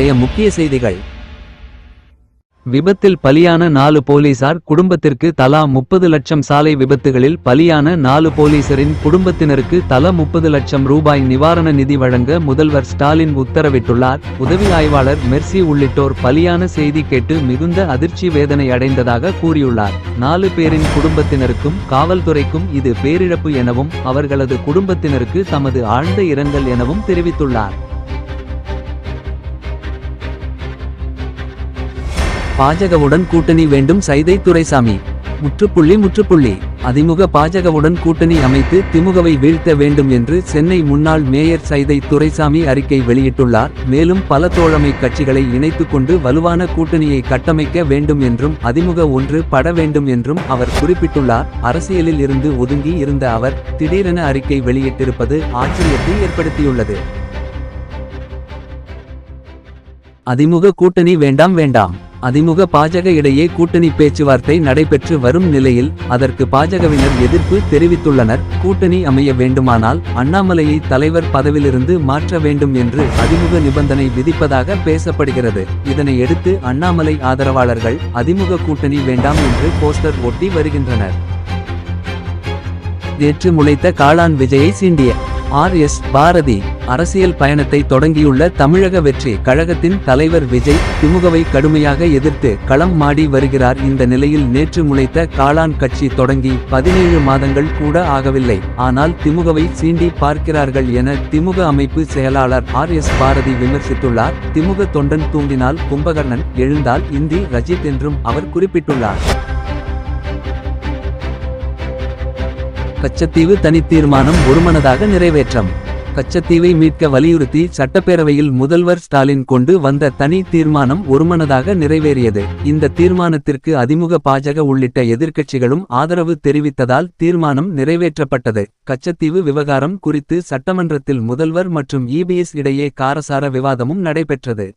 இன்றைய முக்கிய செய்திகள். விபத்தில் பலியான நாலு போலீசார் குடும்பத்திற்கு தலா முப்பது லட்சம் சாலை விபத்துகளில் பலியான நாலு போலீசரின் குடும்பத்தினருக்கு தலா முப்பது லட்சம் ரூபாய் நிவாரண நிதி வழங்க முதல்வர் ஸ்டாலின் உத்தரவிட்டுள்ளார். உதவி ஆய்வாளர் மெர்சி உள்ளிட்டோர் பலியான செய்தி கேட்டு மிகுந்த அதிர்ச்சி வேதனை அடைந்ததாக கூறியுள்ளார். நாலு பேரின் குடும்பத்தினருக்கும் காவல்துறைக்கும் இது பேரிழப்பு எனவும் அவர்களது குடும்பத்தினருக்கு தமது ஆழ்ந்த இரங்கல் எனவும் தெரிவித்துள்ளார். பாஜகவுடன் கூட்டணி வேண்டும் சைதை துரைசாமி. முற்றுப்புள்ளி முற்றுப்புள்ளி. அதிமுக பாஜகவுடன் கூட்டணி அமைத்து திமுகவை வீழ்த்த வேண்டும் என்று சென்னை முன்னாள் மேயர் சைதை துரைசாமி அறிக்கை வெளியிட்டுள்ளார். மேலும் பல தோழமை கட்சிகளை இணைத்துக் கொண்டு வலுவான கூட்டணியை கட்டமைக்க வேண்டும் என்றும் அதிமுக ஒன்று பட வேண்டும் என்றும் அவர் குறிப்பிட்டுள்ளார். அரசியலில் இருந்து ஒதுங்கி இருந்த அவர் திடீரென அறிக்கை வெளியிட்டிருப்பது ஆச்சரியத்தை ஏற்படுத்தியுள்ளது. அதிமுக கூட்டணி வேண்டாம் வேண்டாம். அதிமுக பாஜக இடையே கூட்டணி பேச்சுவார்த்தை நடைபெற்று வரும் நிலையில் அதற்கு பாஜகவினர் எதிர்ப்பு தெரிவித்துள்ளனர். கூட்டணி அமைய வேண்டுமானால் அண்ணாமலையை தலைவர் பதவியிலிருந்து மாற்ற வேண்டும் என்று அதிமுக நிபந்தனை விதிப்பதாக பேசப்படுகிறது. இதனையடுத்து அண்ணாமலை ஆதரவாளர்கள் அதிமுக கூட்டணி வேண்டாம் என்று போஸ்டர் ஒட்டி வருகின்றனர். நேற்று முளைத்த காளான் விஜயை சீண்டிய ஆர் எஸ் பாரதி அரசியல் பயணத்தை தொடங்கியுள்ள தமிழக வெற்றி கழகத்தின் தலைவர் விஜய் திமுகவை கடுமையாக எதிர்த்து களம் மாடி வருகிறார். இந்த நிலையில் நேற்று முளைத்த காளான் கட்சி தொடங்கி பதினேழு மாதங்கள் கூட ஆகவில்லை. ஆனால் திமுகவை சீண்டி பார்க்கிறார்கள் என திமுக அமைப்பு செயலாளர் ஆர் எஸ் பாரதி விமர்சித்துள்ளார். திமுக தொண்டன் தூண்டினால் கும்பகர்ணன் எழுந்தால் இந்தி ரஜித் என்றும் அவர் குறிப்பிட்டுள்ளார். கச்சத்தீவு தனித்தீர்மானம் ஒருமனதாக நிறைவேற்றம். கச்சத்தீவை மீட்க வலியுறுத்தி சட்டப்பேரவையில் முதல்வர் ஸ்டாலின் கொண்டு வந்த தனி தீர்மானம் ஒருமனதாக நிறைவேறியது. இந்த தீர்மானத்திற்கு அதிமுக பாஜக உள்ளிட்ட எதிர்க்கட்சிகளும் ஆதரவு தெரிவித்ததால் தீர்மானம் நிறைவேற்றப்பட்டது. கச்சத்தீவு விவகாரம் குறித்து சட்டமன்றத்தில் முதல்வர் மற்றும் இபிஎஸ் இடையே காரசார விவாதமும் நடைபெற்றது.